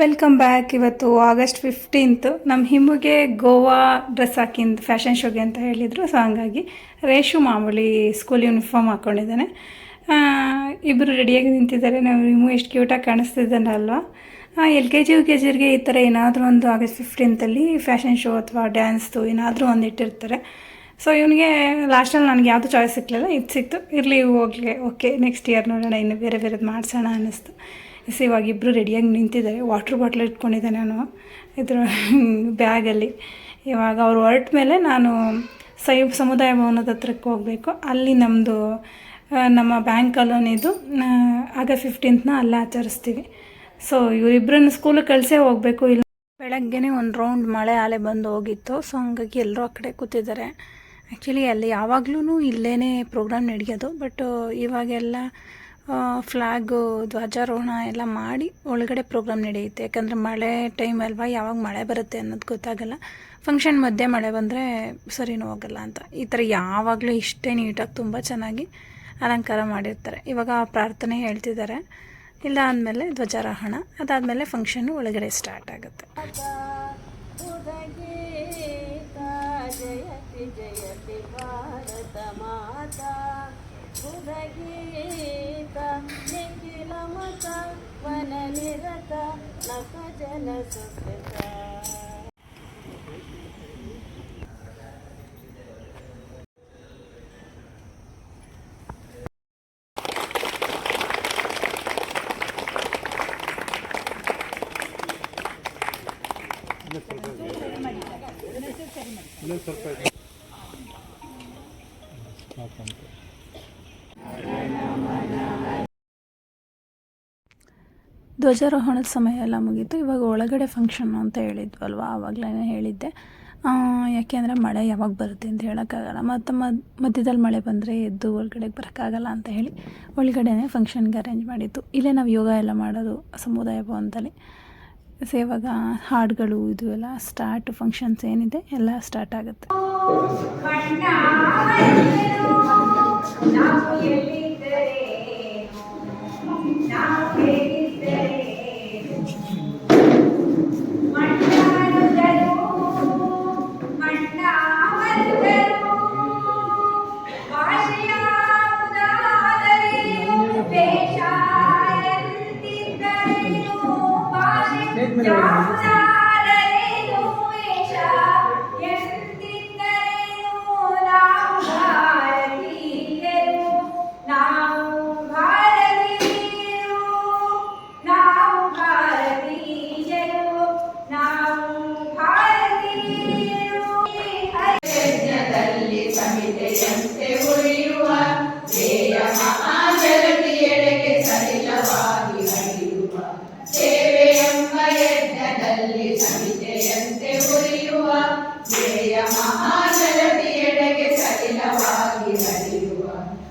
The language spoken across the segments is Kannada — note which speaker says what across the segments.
Speaker 1: ವೆಲ್ಕಮ್ ಬ್ಯಾಕ್ ಇವತ್ತು ಆಗಸ್ಟ್ ಫಿಫ್ಟೀನ್ತ್ ನಮ್ಮ ಹಿಮ್ಮಿಗೆ ಗೋವಾ ಡ್ರೆಸ್ ಹಾಕಿಂದು ಫ್ಯಾಷನ್ ಶೋಗೆ ಅಂತ ಹೇಳಿದರು. ಸೊ ಹಂಗಾಗಿ ರೇಷು ಮಾಮೂಲಿ ಸ್ಕೂಲ್ ಯೂನಿಫಾರ್ಮ್ ಹಾಕ್ಕೊಂಡಿದ್ದಾನೆ ಇಬ್ಬರು ರೆಡಿಯಾಗಿ ನಿಂತಿದ್ದಾರೆ. ನಾವು ಹಿಮು ಎಷ್ಟು ಕ್ಯೂಟಾಗಿ ಕಾಣಿಸ್ತಿದ್ದಾನೆ ಅಲ್ವಾ L K G, U K ಜಿಗೆ ಈ ಥರ ಏನಾದರೂ ಒಂದು ಆಗಸ್ಟ್ ಫಿಫ್ಟೀನ್ತಲ್ಲಿ ಫ್ಯಾಷನ್ ಶೋ ಅಥವಾ ಡ್ಯಾನ್ಸ್ದು ಏನಾದರೂ ಒಂದು ಇಟ್ಟಿರ್ತಾರೆ. ಸೊ ಇವನಿಗೆ ಲಾಸ್ಟಲ್ಲಿ ನನಗೆ ಯಾವುದು ಚಾಯ್ಸ್ ಸಿಕ್ಕಲಿಲ್ಲ ಇದು ಸಿಕ್ತು. ಇರಲಿ, ಹೋಗ್ಲಿ. ಓಕೆ ನೆಕ್ಸ್ಟ್ ಇಯರ್ ನೋಡೋಣ. ಇನ್ನು ಬೇರೆ ಬೇರೆದು ಮಾಡಿಸೋಣ ಅನ್ನಿಸ್ತು. ಸೊ ಇವಾಗ ಇಬ್ಬರು ರೆಡಿಯಾಗಿ ನಿಂತಿದ್ದಾರೆ. ವಾಟ್ರ್ ಬಾಟ್ಲ್ ಇಟ್ಕೊಂಡಿದ್ದೆ ನಾನು ಇದ್ರ ಬ್ಯಾಗಲ್ಲಿ. ಇವಾಗ ಅವ್ರು ಹೊರಟ ಮೇಲೆ ನಾನು ಸೈ, ಸಮುದಾಯ ಭವನದ ಹತ್ರಕ್ಕೆ ಹೋಗಬೇಕು. ಅಲ್ಲಿ ನಮ್ಮದು ನಮ್ಮ ಬ್ಯಾಂಕ್ ಕಾಲೋನಿದು ಆಗ ಫಿಫ್ಟೀನ್ತ್ನ ಅಲ್ಲೇ ಆಚರಿಸ್ತೀವಿ. ಸೊ ಇವರಿಬ್ಬರನ್ನು ಸ್ಕೂಲಿಗೆ ಕಳಿಸೇ ಹೋಗಬೇಕು. ಇಲ್ಲ ಬೆಳಗ್ಗೆನೇ ಒಂದು ರೌಂಡ್ ಮಳೆ ಆಲೆ ಬಂದು ಹೋಗಿತ್ತು. ಸೊ ಹಂಗಾಗಿ ಎಲ್ಲರೂ ಆ ಕಡೆ ಕೂತಿದ್ದಾರೆ. ಆ್ಯಕ್ಚುಲಿ ಅಲ್ಲಿ ಯಾವಾಗಲೂ ಇಲ್ಲೇ ಪ್ರೋಗ್ರಾಮ್ ನಡೆಯೋದು. ಬಟ್ ಇವಾಗೆಲ್ಲ ಫ್ಲ್ಯಾಗು ಧ್ವಜಾರೋಹಣ ಎಲ್ಲ ಮಾಡಿ ಒಳಗಡೆ ಪ್ರೋಗ್ರಾಮ್ ನಡೆಯುತ್ತೆ. ಯಾಕಂದರೆ ಮಳೆ ಟೈಮ್ ಅಲ್ವಾ, ಯಾವಾಗ ಮಳೆ ಬರುತ್ತೆ ಅನ್ನೋದು ಗೊತ್ತಾಗಲ್ಲ. ಫಂಕ್ಷನ್ ಮಧ್ಯೆ ಮಳೆ ಬಂದರೆ ಸರಿನೂ ಹೋಗಲ್ಲ ಅಂತ. ಈ ಥರ ಯಾವಾಗಲೂ ಇಷ್ಟೇ ನೀಟಾಗಿ ತುಂಬ ಚೆನ್ನಾಗಿ ಅಲಂಕಾರ ಮಾಡಿರ್ತಾರೆ. ಇವಾಗ ಪ್ರಾರ್ಥನೆ ಹೇಳ್ತಿದ್ದಾರೆ. ಇಲ್ಲ ಅಂದಮೇಲೆ ಧ್ವಜಾರೋಹಣ, ಅದಾದಮೇಲೆ ಫಂಕ್ಷನ್ ಒಳಗಡೆ ಸ್ಟಾರ್ಟ್ ಆಗುತ್ತೆ.
Speaker 2: ಜಯತಿ ಜಯತಿ, ಭಾರತ ಮಾತಾ. వననిరత నకు జన సుస్థిత ಸ್ವಲ್ಪ ಸಾಕಂತ
Speaker 1: ಧ್ವಜಾರೋಹಣದ ಸಮಯ ಎಲ್ಲ ಮುಗೀತು. ಇವಾಗ ಒಳಗಡೆ ಫಂಕ್ಷನ್ ಅಂತ ಹೇಳಿದ್ವಲ್ವ ಆವಾಗಲೇ ಹೇಳಿದ್ದೆ. ಯಾಕೆಂದರೆ ಮಳೆ ಯಾವಾಗ ಬರುತ್ತೆ ಅಂತ ಹೇಳೋಕ್ಕಾಗಲ್ಲ. ಮತ್ತು ಮಧ್ಯದಲ್ಲಿ ಮಳೆ ಬಂದರೆ ಎದ್ದು ಒಳಗಡೆಗೆ ಬರೋಕ್ಕಾಗಲ್ಲ ಅಂತ ಹೇಳಿ ಒಳಗಡೆನೇ ಫಂಕ್ಷನ್ಗೆ ಅರೇಂಜ್ ಮಾಡಿತ್ತು ಇಲ್ಲೇ ನಾವು ಯೋಗ ಎಲ್ಲ ಮಾಡೋದು ಸಮುದಾಯ ಭವನದಲ್ಲಿ. ಸೊ ಇವಾಗ ಹಾಡುಗಳು ಇದು ಎಲ್ಲ ಸ್ಟಾರ್ಟ್ ಫಂಕ್ಷನ್ಸ್ ಏನಿದೆ ಎಲ್ಲ ಸ್ಟಾರ್ಟ್ ಆಗುತ್ತೆ.
Speaker 3: ನಾವು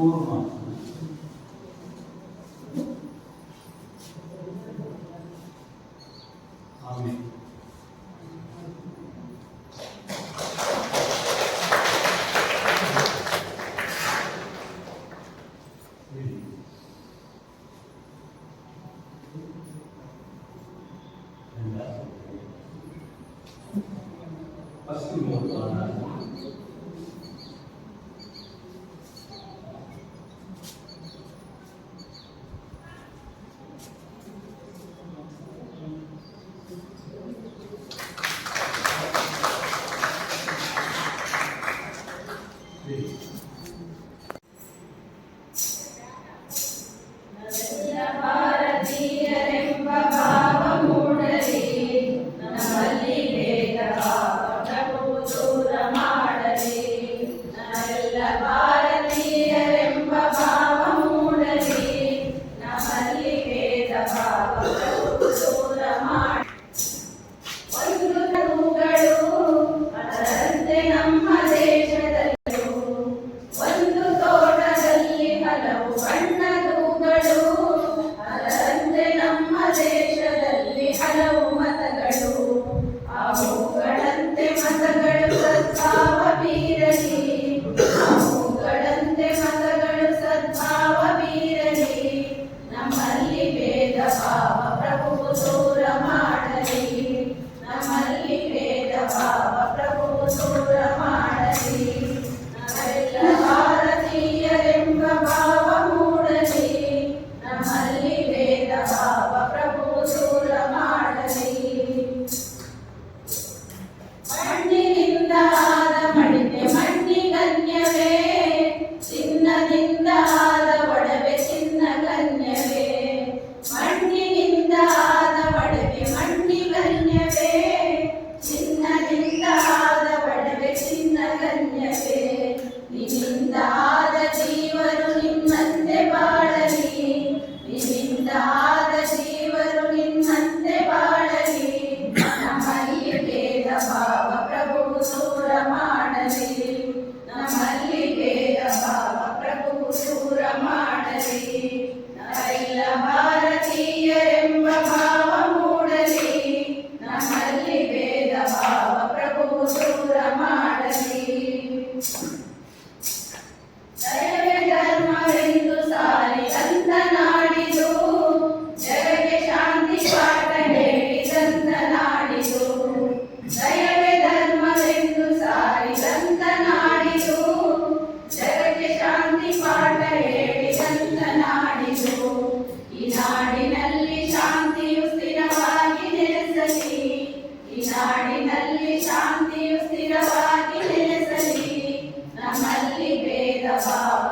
Speaker 4: curva. கடந்த மதங்களுக்கு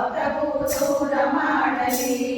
Speaker 4: ప్రభువు చూడమాడలి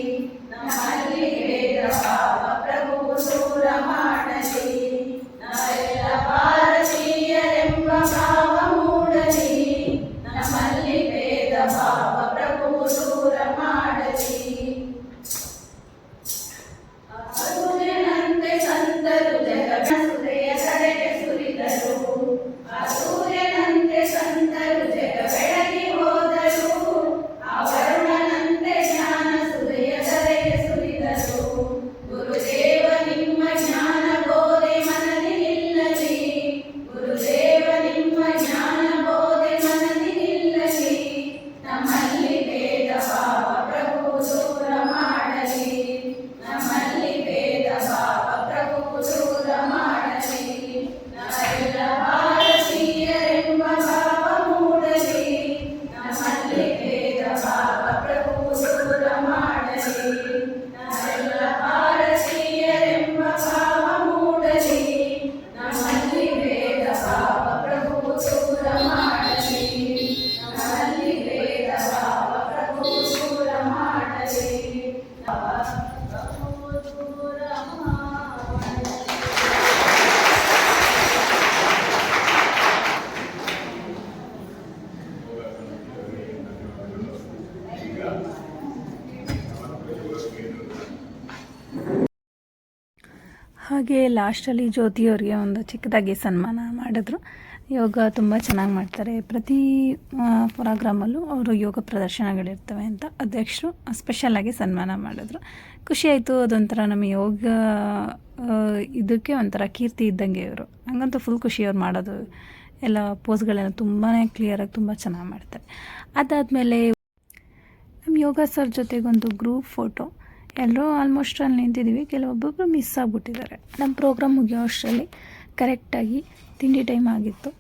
Speaker 1: ಹಾಗೆ ಲಾಸ್ಟಲ್ಲಿ ಜ್ಯೋತಿಯವರಿಗೆ ಒಂದು ಚಿಕ್ಕದಾಗಿ ಸನ್ಮಾನ ಮಾಡಿದ್ರು. ಯೋಗ ತುಂಬ ಚೆನ್ನಾಗಿ ಮಾಡ್ತಾರೆ. ಪ್ರತಿ ಪ್ರೋಗ್ರಾಮಲ್ಲೂ ಅವರು ಯೋಗ ಪ್ರದರ್ಶನಗಳಿರ್ತವೆ ಅಂತ ಅಧ್ಯಕ್ಷರು ಸ್ಪೆಷಲಾಗಿ ಸನ್ಮಾನ ಮಾಡಿದ್ರು. ಖುಷಿಯಾಯಿತು ಅದೊಂಥರ ನಮ್ಮ ಯೋಗ ಇದಕ್ಕೆ ಒಂಥರ ಕೀರ್ತಿ ಇದ್ದಂಗೆ ಇವರು. ಹಂಗಂತೂ ಫುಲ್ ಖುಷಿ ಅವ್ರು ಮಾಡೋದು, ಎಲ್ಲ ಪೋಸ್ಗಳೆಲ್ಲ ತುಂಬಾ ಕ್ಲಿಯರಾಗಿ ತುಂಬ ಚೆನ್ನಾಗಿ ಮಾಡ್ತಾರೆ. ಅದಾದಮೇಲೆ ನಮ್ಮ ಯೋಗ ಸರ್ ಜೊತೆಗೊಂದು ಗ್ರೂಪ್ ಫೋಟೋ ಎಲ್ಲರೂ ಆಲ್ಮೋಸ್ಟ್ ಅಲ್ಲಿ ನಿಂತಿದ್ದೀವಿ. ಕೆಲವೊಬ್ಬೊಬ್ಬರು ಮಿಸ್ ಆಗಿಬಿಟ್ಟಿದ್ದಾರೆ. ನಮ್ಮ ಪ್ರೋಗ್ರಾಮ್ ಮುಗಿಯೋ ಅಷ್ಟರಲ್ಲಿ ಕರೆಕ್ಟಾಗಿ ತಿಂಡಿ ಟೈಮ್ ಆಗಿತ್ತು.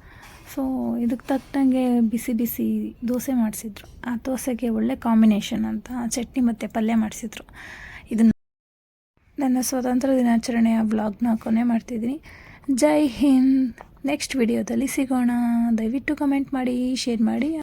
Speaker 1: ಸೊ ಇದಕ್ಕೆ ತಕ್ಕಂಗೆ ಬಿಸಿ ಬಿಸಿ ದೋಸೆ ಮಾಡಿಸಿದ್ರು. ಆ ದೋಸೆಗೆ ಒಳ್ಳೆ ಕಾಂಬಿನೇಷನ್ ಅಂತ ಚಟ್ನಿ ಮತ್ತು ಪಲ್ಯ ಮಾಡಿಸಿದ್ರು. ಇದನ್ನು ನನ್ನ ಸ್ವಾತಂತ್ರ್ಯ ದಿನಾಚರಣೆಯ ಬ್ಲಾಗ್ನ ಕೊನೆ ಮಾಡ್ತಿದ್ದೀನಿ. ಜೈ ಹಿಂದ್. ನೆಕ್ಸ್ಟ್ ವಿಡಿಯೋದಲ್ಲಿ ಸಿಗೋಣ. ದಯವಿಟ್ಟು ಕಮೆಂಟ್ ಮಾಡಿ ಶೇರ್ ಮಾಡಿ.